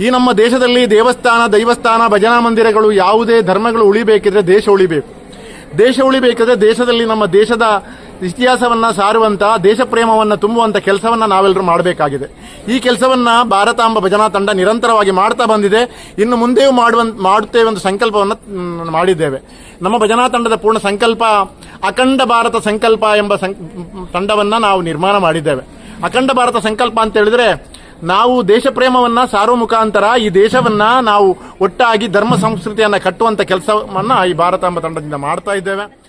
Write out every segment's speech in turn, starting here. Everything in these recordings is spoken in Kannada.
ಈ ನಮ್ಮ ದೇಶದಲ್ಲಿ ದೇವಸ್ಥಾನ, ದೈವಸ್ಥಾನ, ಭಜನಾ ಮಂದಿರಗಳು ಯಾವುದೇ ಧರ್ಮಗಳು ಉಳಿಬೇಕಿದ್ರೆ ದೇಶ ಉಳಿಬೇಕು. ದೇಶ ಉಳಿಬೇಕಿದ್ರೆ ದೇಶದಲ್ಲಿ ನಮ್ಮ ದೇಶದ ಇತಿಹಾಸವನ್ನ ಸಾರುವಂತಹ ದೇಶ ಪ್ರೇಮವನ್ನು ತುಂಬುವಂತ ಕೆಲಸವನ್ನ ನಾವೆಲ್ಲರೂ ಮಾಡಬೇಕಾಗಿದೆ. ಈ ಕೆಲಸವನ್ನ ಭಾರತಾಂಬ ಭಜನಾ ತಂಡ ನಿರಂತರವಾಗಿ ಮಾಡ್ತಾ ಬಂದಿದೆ. ಇನ್ನು ಮುಂದೆಯೂ ಮಾಡುವ, ಮಾಡುತ್ತೇವೆ ಒಂದು ಸಂಕಲ್ಪವನ್ನು ಮಾಡಿದ್ದೇವೆ. ನಮ್ಮ ಭಜನಾ ತಂಡದ ಪೂರ್ಣ ಸಂಕಲ್ಪ, ಅಖಂಡ ಭಾರತ ಸಂಕಲ್ಪ ಎಂಬ ತಂಡವನ್ನ ನಾವು ನಿರ್ಮಾಣ ಮಾಡಿದ್ದೇವೆ. ಅಖಂಡ ಭಾರತ ಸಂಕಲ್ಪ ಅಂತ ಹೇಳಿದ್ರೆ ನಾವು ದೇಶ ಪ್ರೇಮವನ್ನ ಸಾರೋ ಮುಖಾಂತರ ಈ ದೇಶವನ್ನ ನಾವು ಒಟ್ಟಾಗಿ ಧರ್ಮ ಸಂಸ್ಕೃತಿಯನ್ನ ಕಟ್ಟುವಂತ ಕೆಲಸವನ್ನ ಈ ಭಾರತಾಂಬ ತಂಡದಿಂದ ಮಾಡ್ತಾ ಇದ್ದೇವೆ.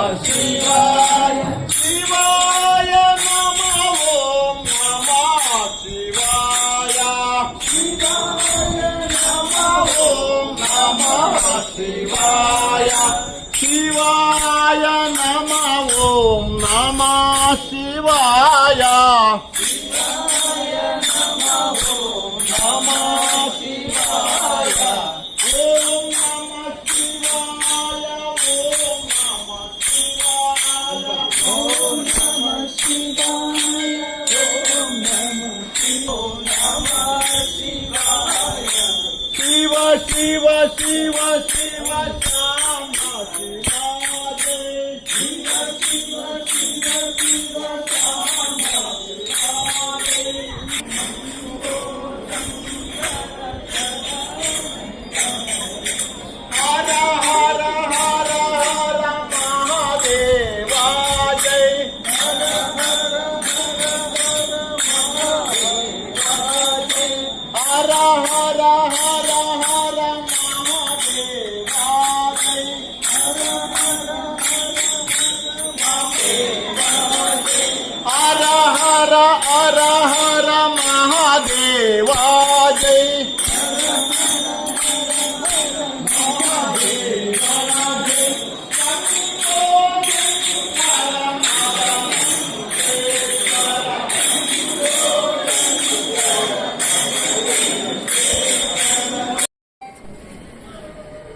我希望。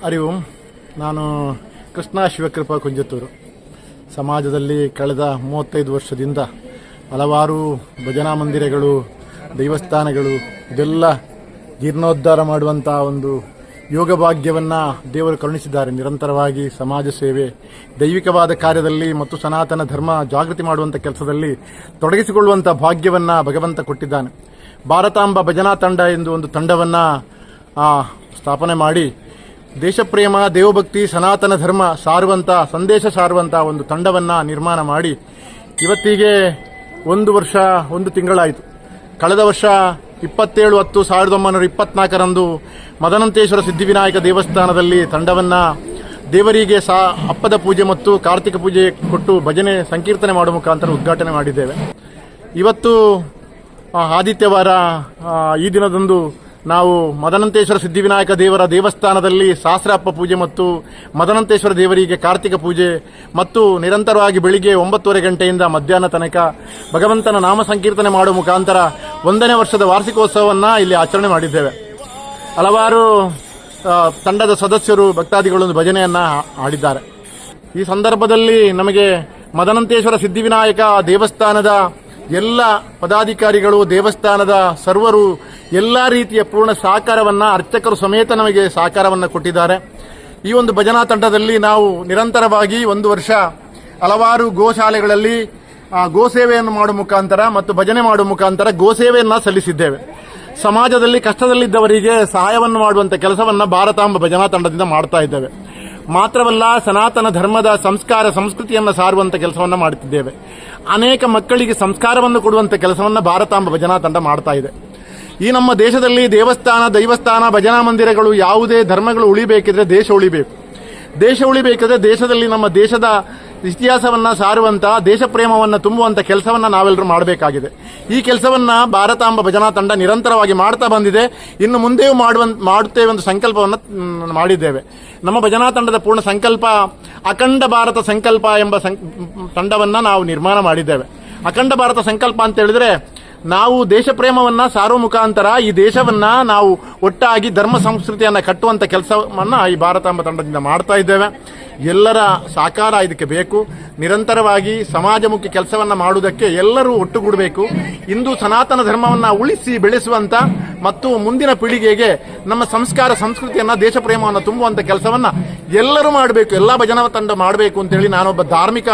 ಹರಿ ಓಂ ನಾನು ಕೃಷ್ಣ ಶಿವಕೃಪಾ ಕುಂಜತ್ತೂರು. ಸಮಾಜದಲ್ಲಿ ಕಳೆದ ಮೂವತ್ತೈದು ವರ್ಷದಿಂದ ಹಲವಾರು ಭಜನಾ ಮಂದಿರಗಳು, ದೈವಸ್ಥಾನಗಳು, ಇದೆಲ್ಲ ಜೀರ್ಣೋದ್ಧಾರ ಮಾಡುವಂಥ ಒಂದು ಯೋಗ ಭಾಗ್ಯವನ್ನು ದೇವರು ಕರುಣಿಸಿದ್ದಾರೆ. ನಿರಂತರವಾಗಿ ಸಮಾಜ ಸೇವೆ, ದೈವಿಕವಾದ ಕಾರ್ಯದಲ್ಲಿ ಮತ್ತು ಸನಾತನ ಧರ್ಮ ಜಾಗೃತಿ ಮಾಡುವಂಥ ಕೆಲಸದಲ್ಲಿ ತೊಡಗಿಸಿಕೊಳ್ಳುವಂಥ ಭಾಗ್ಯವನ್ನು ಭಗವಂತ ಕೊಟ್ಟಿದ್ದಾನೆ. ಭಾರತಾಂಬ ಭಜನಾ ತಂಡ ಎಂದು ಒಂದು ತಂಡವನ್ನು ಸ್ಥಾಪನೆ ಮಾಡಿ ದೇಶಪ್ರೇಮ, ದೇವಭಕ್ತಿ, ಸನಾತನ ಧರ್ಮ ಸಾರುವಂತ, ಸಂದೇಶ ಸಾರುವಂತ ಒಂದು ತಂಡವನ್ನ ನಿರ್ಮಾಣ ಮಾಡಿ ಇವತ್ತಿಗೆ ಒಂದು ವರ್ಷ, ಒಂದು ತಿಂಗಳಾಯಿತು. ಕಳೆದ ವರ್ಷ ಇಪ್ಪತ್ತೇಳು ಹತ್ತು ಸಾವಿರದ ಒಂಬೈನೂರ ಇಪ್ಪತ್ನಾಲ್ಕರಂದು ಮದನಂತೇಶ್ವರ ಸಿದ್ಧಿವಿನಾಯಕ ದೇವಸ್ಥಾನದಲ್ಲಿ ತಂಡವನ್ನ ದೇವರಿಗೆ ಸಾ ಹಪ್ಪದ ಪೂಜೆ ಮತ್ತು ಕಾರ್ತಿಕ ಪೂಜೆ ಕೊಟ್ಟು ಭಜನೆ, ಸಂಕೀರ್ತನೆ ಮಾಡುವ ಮುಖಾಂತರ ಉದ್ಘಾಟನೆ ಮಾಡಿದ್ದೇವೆ. ಇವತ್ತು ಆದಿತ್ಯವಾರ ಈ ದಿನದಂದು ನಾವು ಮದನಂತೇಶ್ವರ ಸಿದ್ಧಿವಿನಾಯಕ ದೇವರ ದೇವಸ್ಥಾನದಲ್ಲಿ ಸಹಸ್ರಾಪ್ಪ ಪೂಜೆ ಮತ್ತು ಮದನಂತೇಶ್ವರ ದೇವರಿಗೆ ಕಾರ್ತಿಕ ಪೂಜೆ ಮತ್ತು ನಿರಂತರವಾಗಿ ಬೆಳಿಗ್ಗೆ ಒಂಬತ್ತುವರೆ ಗಂಟೆಯಿಂದ ಮಧ್ಯಾಹ್ನ ತನಕ ಭಗವಂತನ ನಾಮ ಸಂಕೀರ್ತನೆ ಮಾಡುವ ಮುಖಾಂತರ ಒಂದನೇ ವರ್ಷದ ವಾರ್ಷಿಕೋತ್ಸವವನ್ನು ಇಲ್ಲಿ ಆಚರಣೆ ಮಾಡಿದ್ದೇವೆ. ಹಲವಾರು ತಂಡದ ಸದಸ್ಯರು ಭಕ್ತಾದಿಗಳೊಂದು ಭಜನೆಯನ್ನ ಆಡಿದ್ದಾರೆ ಈ ಸಂದರ್ಭದಲ್ಲಿ ನಮಗೆ ಮದನಂತೇಶ್ವರ ಸಿದ್ಧಿವಿನಾಯಕ ದೇವಸ್ಥಾನದ ಎಲ್ಲ ಪದಾಧಿಕಾರಿಗಳು, ದೇವಸ್ಥಾನದ ಸರ್ವರು ಎಲ್ಲ ರೀತಿಯ ಪೂರ್ಣ ಸಹಕಾರವನ್ನು ಅರ್ಚಕರು ಸಮೇತ ನಮಗೆ ಸಹಕಾರವನ್ನು ಕೊಟ್ಟಿದ್ದಾರೆ. ಈ ಒಂದು ಭಜನಾ ತಂಡದಲ್ಲಿ ನಾವು ನಿರಂತರವಾಗಿ ಒಂದು ವರ್ಷ ಹಲವಾರು ಗೋಶಾಲೆಗಳಲ್ಲಿ ಗೋಸೇವೆಯನ್ನು ಮಾಡುವ ಮುಖಾಂತರ ಮತ್ತು ಭಜನೆ ಮಾಡುವ ಮುಖಾಂತರ ಗೋಸೇವೆಯನ್ನ ಸಲ್ಲಿಸಿದ್ದೇವೆ. ಸಮಾಜದಲ್ಲಿ ಕಷ್ಟದಲ್ಲಿದ್ದವರಿಗೆ ಸಹಾಯವನ್ನು ಮಾಡುವಂತಹ ಕೆಲಸವನ್ನು ಭಾರತಾಂಬ ಭಜನಾ ತಂಡದಿಂದ ಮಾಡ್ತಾ ಇದ್ದೇವೆ. ಮಾತ್ರವಲ್ಲ ಸನಾತನ ಧರ್ಮದ ಸಂಸ್ಕಾರ, ಸಂಸ್ಕೃತಿಯನ್ನು ಸಾರುವಂತ ಕೆಲಸವನ್ನ ಮಾಡುತ್ತಿದ್ದೇವೆ. ಅನೇಕ ಮಕ್ಕಳಿಗೆ ಸಂಸ್ಕಾರವನ್ನು ಕೊಡುವಂತ ಕೆಲಸವನ್ನ ಭಾರತಾಂಬ ಭಜನಾ ತಂಡ ಮಾಡ್ತಾ ಇದೆ. ಈ ನಮ್ಮ ದೇಶದಲ್ಲಿ ದೇವಸ್ಥಾನ, ದೈವಸ್ಥಾನ, ಭಜನಾ ಮಂದಿರಗಳು ಯಾವುದೇ ಧರ್ಮಗಳು ಉಳಿಬೇಕಿದ್ರೆ ದೇಶ ಉಳಿಬೇಕು. ದೇಶ ಉಳಿಬೇಕಾದ್ರೆ ದೇಶದಲ್ಲಿ ನಮ್ಮ ದೇಶದ ಇತಿಹಾಸವನ್ನ ಸಾರುವಂತ ದೇಶ ಪ್ರೇಮವನ್ನು ತುಂಬುವಂತ ಕೆಲಸವನ್ನ ನಾವೆಲ್ಲರೂ ಮಾಡಬೇಕಾಗಿದೆ. ಈ ಕೆಲಸವನ್ನ ಭಾರತಾಂಬ ಭಜನಾ ತಂಡ ನಿರಂತರವಾಗಿ ಮಾಡ್ತಾ ಬಂದಿದೆ. ಇನ್ನು ಮುಂದೆಯೂ ಮಾಡುವ ಮಾಡುತ್ತೇವೆ ಒಂದು ಸಂಕಲ್ಪವನ್ನು ಮಾಡಿದ್ದೇವೆ. ನಮ್ಮ ಭಜನಾ ತಂಡದ ಪೂರ್ಣ ಸಂಕಲ್ಪ, ಅಖಂಡ ಭಾರತ ಸಂಕಲ್ಪ ಎಂಬ ತಂಡವನ್ನ ನಾವು ನಿರ್ಮಾಣ ಮಾಡಿದ್ದೇವೆ. ಅಖಂಡ ಭಾರತ ಸಂಕಲ್ಪ ಅಂತ ಹೇಳಿದ್ರೆ ನಾವು ದೇಶ ಪ್ರೇಮವನ್ನ ಸಾರೋ ಮುಖಾಂತರ ಈ ದೇಶವನ್ನ ನಾವು ಒಟ್ಟಾಗಿ ಧರ್ಮ ಸಂಸ್ಕೃತಿಯನ್ನ ಕಟ್ಟುವಂತ ಕೆಲಸವನ್ನ ಈ ಭಾರತಾಂಬ ತಂಡದಿಂದ ಮಾಡ್ತಾ ಇದ್ದೇವೆ. ಎಲ್ಲರ ಸಾಕಾರ ಇದಕ್ಕೆ ಬೇಕು. ನಿರಂತರವಾಗಿ ಸಮಾಜಮುಖಿ ಕೆಲಸವನ್ನ ಮಾಡುವುದಕ್ಕೆ ಎಲ್ಲರೂ ಒಟ್ಟುಗೂಡಬೇಕು. ಇಂದು ಸನಾತನ ಧರ್ಮವನ್ನ ಉಳಿಸಿ ಬೆಳೆಸುವಂತ ಮತ್ತು ಮುಂದಿನ ಪೀಳಿಗೆಗೆ ನಮ್ಮ ಸಂಸ್ಕಾರ ಸಂಸ್ಕೃತಿಯನ್ನ ದೇಶ ಪ್ರೇಮವನ್ನು ತುಂಬುವಂತ ಕೆಲಸವನ್ನ ಎಲ್ಲರೂ ಮಾಡಬೇಕು. ಎಲ್ಲ ಭಜನಾ ತಂಡ ಮಾಡಬೇಕು ಅಂತೇಳಿ ನಾನೊಬ್ಬ ಧಾರ್ಮಿಕ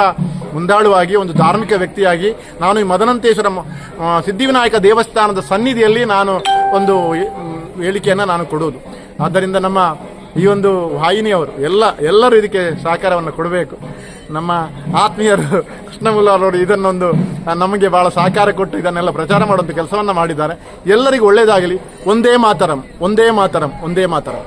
ಮುಂದಾಳುವಾಗಿ ಒಂದು ಧಾರ್ಮಿಕ ವ್ಯಕ್ತಿಯಾಗಿ ನಾನು ಈ ಮದನಂತೇಶ್ವರ ಆ, ಸಿದ್ಧಿವಿನಾಯಕ ದೇವಸ್ಥಾನದ ಸನ್ನಿಧಿಯಲ್ಲಿ ನಾನು ಒಂದು ಹೇಳಿಕೆಯನ್ನು ನಾನು ಕೊಡುವುದು. ಆದ್ದರಿಂದ ನಮ್ಮ ಈ ಒಂದು ವಾಹಿನಿಯವರು, ಎಲ್ಲ, ಎಲ್ಲರೂ ಇದಕ್ಕೆ ಸಹಕಾರವನ್ನು ಕೊಡಬೇಕು. ನಮ್ಮ ಆತ್ಮೀಯರು ಕೃಷ್ಣಮುಲ್ಲ ಅವರು ಇದನ್ನೊಂದು ನಮಗೆ ಬಹಳ ಸಹಕಾರ ಕೊಟ್ಟು ಇದನ್ನೆಲ್ಲ ಪ್ರಚಾರ ಮಾಡುವಂಥ ಕೆಲಸವನ್ನು ಮಾಡಿದ್ದಾರೆ. ಎಲ್ಲರಿಗೂ ಒಳ್ಳೆಯದಾಗಲಿ ಒಂದೇ ಮಾತರಂ ಒಂದೇ ಮಾತರಂ ಒಂದೇ ಮಾತರಂ.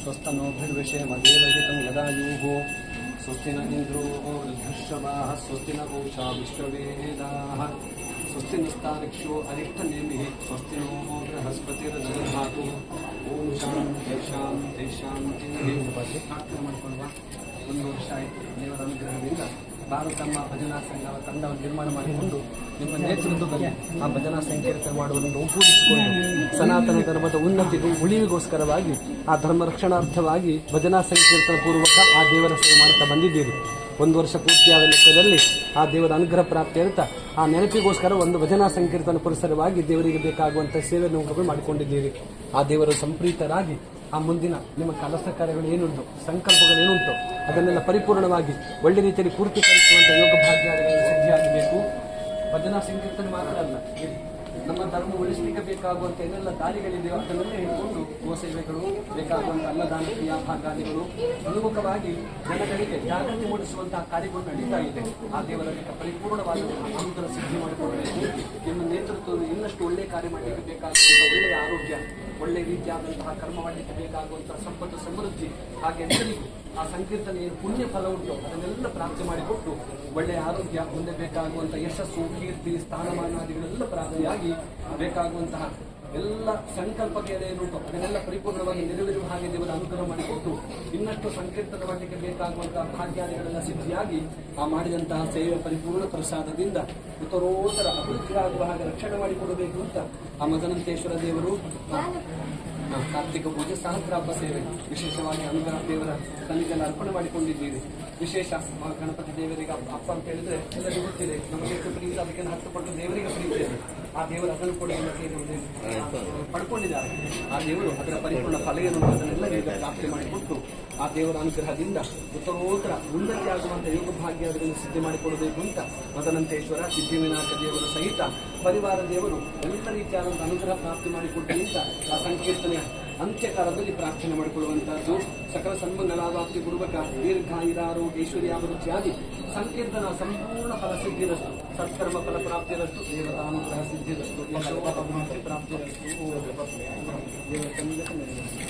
स्वस्तनोभिर्विषयमदेवहितं यदायुः स्वस्ति न इन्द्रो वृद्धश्रवाः स्वस्ति न पूषा विश्ववेदाः स्वस्ति नस्तारिक्षो अरिष्टनेमिः स्वस्ति नो बृहस्पतिर्दधातु ॐ ಶಾಂತಿ ಶಾಂತಿ ಶಾಂತಿ ಪ್ರಾರ್ಥನೆ ಮಾಡ್ಕೊಳ್ಳುವ ಒಂದು ವರ್ಷ ಆಯಿತು ದೇವರ ಅನುಗ್ರಹದಿಂದ ಭಾರತಮ್ಮ ಭಜನಾ ಸಂಘ ತಂಡವನ್ನು ನಿರ್ಮಾಣ ಮಾಡಿಕೊಂಡು ನಿಮ್ಮ ನೇತೃತ್ವದಲ್ಲಿ ಆ ಭಜನಾ ಸಂಕೀರ್ತನೆ ಮಾಡುವುದನ್ನು ಒಗ್ಗೂಡಿಸಿಕೊಂಡು ಸನಾತನ ಧರ್ಮದ ಉನ್ನತಿಗೂ ಉಳಿವಿಗೋಸ್ಕರವಾಗಿ, ಆ ಧರ್ಮ ರಕ್ಷಣಾರ್ಥವಾಗಿ ಭಜನಾ ಸಂಕೀರ್ತನ ಪೂರ್ವಕ ಆ ದೇವರ ಸೇವೆ ಮಾಡ್ತಾ ಬಂದಿದ್ದೀರಿ. ಒಂದು ವರ್ಷ ಪೂರ್ತಿಯಾದ ಲೆಕ್ಕದಲ್ಲಿ ಆ ದೇವರ ಅನುಗ್ರಹ ಪ್ರಾಪ್ತಿ ಅಂತ ಆ ನೆನಪಿಗೋಸ್ಕರ ಒಂದು ಭಜನಾ ಸಂಕೀರ್ತನ ಪುರಸರವಾಗಿ ದೇವರಿಗೆ ಬೇಕಾಗುವಂಥ ಸೇವೆಯನ್ನು ಮಾಡಿಕೊಂಡಿದ್ದೀರಿ. ಆ ದೇವರ ಸಂಪ್ರೀತರಾಗಿ ಆ ಮುಂದಿನ ನಿಮ್ಮ ಕೆಲಸ ಕಾರ್ಯಗಳು ಏನುಂಟು ಸಂಕಲ್ಪಗಳು ಏನುಂಟು ಅದನ್ನೆಲ್ಲ ಪರಿಪೂರ್ಣವಾಗಿ ಒಳ್ಳೆ ರೀತಿಯಲ್ಲಿ ಪೂರ್ತಿಕರಿಸುವಂಥ ಯೋಗ ಭಾಗ್ಯಾದಿಗಳು ಸಿದ್ಧಿಯಾಗಬೇಕು. ಭಜನಾ ಸಂಕೀರ್ತನೆ ಮಾತ್ರ ಅಲ್ಲ ನಮ್ಮ ಧರ್ಮ ಉಳಿಸಲಿಕ್ಕೆ ಬೇಕಾಗುವಂಥ ಏನೆಲ್ಲ ದಾರಿಗಳಿದೆಯೋ ಅದನ್ನೆಲ್ಲ ಹಿಡ್ಕೊಂಡು ಗೋಸೇವೆಗಳು ಬೇಕಾಗುವಂಥ ಅನ್ನದಾನ ಕ್ರಿಯಾಭಾಗಾದಿಗಳು ಅನುಮುಖವಾಗಿ ಜನಗಳಿಗೆ ಜಾಗೃತಿ ಮೂಡಿಸುವಂತಹ ಕಾರ್ಯಗಳು ನಡೀತಾ ಇದೆ. ಆ ದೇವರಲ್ಲಿ ಪರಿಪೂರ್ಣವಾಗಿ ಸಿದ್ಧಿ ಮಾಡಿಕೊಳ್ಳಬೇಕು. ನಿಮ್ಮ ನೇತೃತ್ವದಲ್ಲಿ ಇನ್ನಷ್ಟು ಒಳ್ಳೆ ಕಾರ್ಯ ಮಾಡಲಿಕ್ಕೆ ಒಳ್ಳೆಯ ಆರೋಗ್ಯ ಒಳ್ಳೆ ರೀತಿಯಾದಂತಹ ಕರ್ಮ ಮಾಡಲಿಕ್ಕೆ ಬೇಕಾಗುವಂತಹ ಸಂಪತ್ತು ಸಮೃದ್ಧಿ ಹಾಗೆ ಎಲ್ಲರಿಗೂ ಆ ಸಂಕೀರ್ತನ ಏನು ಪುಣ್ಯ ಫಲ ಉಂಟು. ಅದನ್ನೆಲ್ಲ ಪ್ರಾರ್ಥನೆ ಮಾಡಿಕೊಟ್ಟು ಒಳ್ಳೆಯ ಆರೋಗ್ಯ, ಮುಂದೆ ಬೇಕಾಗುವಂತಹ ಯಶಸ್ಸು, ಕೀರ್ತಿ ಸ್ಥಾನಮಾನಾದಿಗಳೆಲ್ಲ ಪ್ರಾರ್ಥನೆಯಾಗಿ ಬೇಕಾಗುವಂತಹ ಎಲ್ಲ ಸಂಕಲ್ಪಕ್ಕೆ ರೂಪ, ಅದನ್ನೆಲ್ಲ ಪರಿಪೂರ್ಣವಾಗಿ ನೆರವೇರುವ ಹಾಗೆ ದೇವರ ಅನುಗ್ರಹ ಮಾಡಿಕೊಟ್ಟು ಇನ್ನಷ್ಟು ಸಂಕೀರ್ತನ ಮಾಡಲಿಕ್ಕೆ ಬೇಕಾಗುವಂತಹ ಭಾಗ್ಯಾದಿಗಳೆಲ್ಲ ಸಿದ್ಧಿಯಾಗಿ ಆ ಮಾಡಿದಂತಹ ಸೇವೆ ಪರಿಪೂರ್ಣ ಪ್ರಸಾದದಿಂದ ಉತ್ತರೋತ್ತರ ಅಭಿವೃದ್ಧಿಯಾಗುವ ಹಾಗೆ ರಕ್ಷಣೆ ಮಾಡಿಕೊಡಬೇಕು ಅಂತ ಆ ಮದನಂತೇಶ್ವರ ದೇವರು ಕಾರ್ತಿಕ ಪೂಜೆ ಸಹಸ್ರ ಹಬ್ಬ ಸೇವೆ. ವಿಶೇಷವಾಗಿ ಅನುಗ್ರಹ ದೇವರ ತನಿಗೆಲ್ಲ ಅರ್ಪಣೆ ಮಾಡಿಕೊಂಡಿದ್ದೀವಿ. ವಿಶೇಷ ಗಣಪತಿ ದೇವರಿಗೆ ಅಪ್ಪ ಅಂತ ಹೇಳಿದ್ರೆ ಎಲ್ಲರಿಗೂ ಗೊತ್ತಿದೆ. ನಮಗೆ ಪ್ರೀತಿ, ಅದಕ್ಕೆ ಹತ್ತು ಪಟ್ಟು ದೇವರಿಗೆ ಪ್ರೀತಿ ಆ ದೇವರು ಅದನ್ನು ಕೂಡ ಪಡ್ಕೊಂಡಿದ್ದಾರೆ. ಆ ದೇವರು ಅದರ ಪರಿಪೂರ್ಣ ಫಲೆಯನ್ನು ಅದನ್ನೆಲ್ಲರಿಗೆ ಪ್ರಾಪ್ತಿ ಮಾಡಿಕೊಟ್ಟು ಆ ದೇವರ ಅನುಗ್ರಹದಿಂದ ಉತ್ತಮೋತ್ತರ ಉನ್ನತಿ ಆಗುವಂತಹ ಯೋಗ ಭಾಗ್ಯ ಅದನ್ನು ಸಿದ್ಧಿ ಮಾಡಿಕೊಡಬೇಕು ಅಂತ ಮದನಂತೇಶ್ವರ, ಸಿದ್ಧಿವಿನಾಯಕ ದೇವರು ಸಹಿತ ಪರಿವಾರ ದೇವರು ಎಲ್ಲ ರೀತಿಯಾದಂತಹ ಅನುಗ್ರಹ ಪ್ರಾಪ್ತಿ ಮಾಡಿಕೊಟ್ಟು ಅಂತ ಆ ಸಂಕೀರ್ತನೆಯ ಅಂತ್ಯಕಾಲದಲ್ಲಿ ಪ್ರಾರ್ಥನೆ ಮಾಡಿಕೊಳ್ಳುವಂತಹದ್ದು ಸಕಲ ಸನ್ಮಂಗಲಾವಾಪ್ತಿ ಪೂರ್ವಕ ದೀರ್ಘಾಯುರಾರೋಗ್ಯ ಐಶ್ವರ್ಯಾಭಿವೃದ್ಧಿಯಾದಿ ಸಂಕೀರ್ತನ ಸಂಪೂರ್ಣ ಫಲ ಸಿದ್ಧಿರಷ್ಟು ಸತ್ಕರ್ಮ ಫಲ ಪ್ರಾಪ್ತಿರಷ್ಟು ದೇವತಾನುಗ್ರಹ ಸಿದ್ಧಿರಷ್ಟು ಎಲ್ಲ ಅಭಿವೃದ್ಧಿ ಪ್ರಾಪ್ತಿರಷ್ಟು ದೇವರ ಕಣ್ಣಿಗೆ ನೆರವೇರಿಸಲಿ.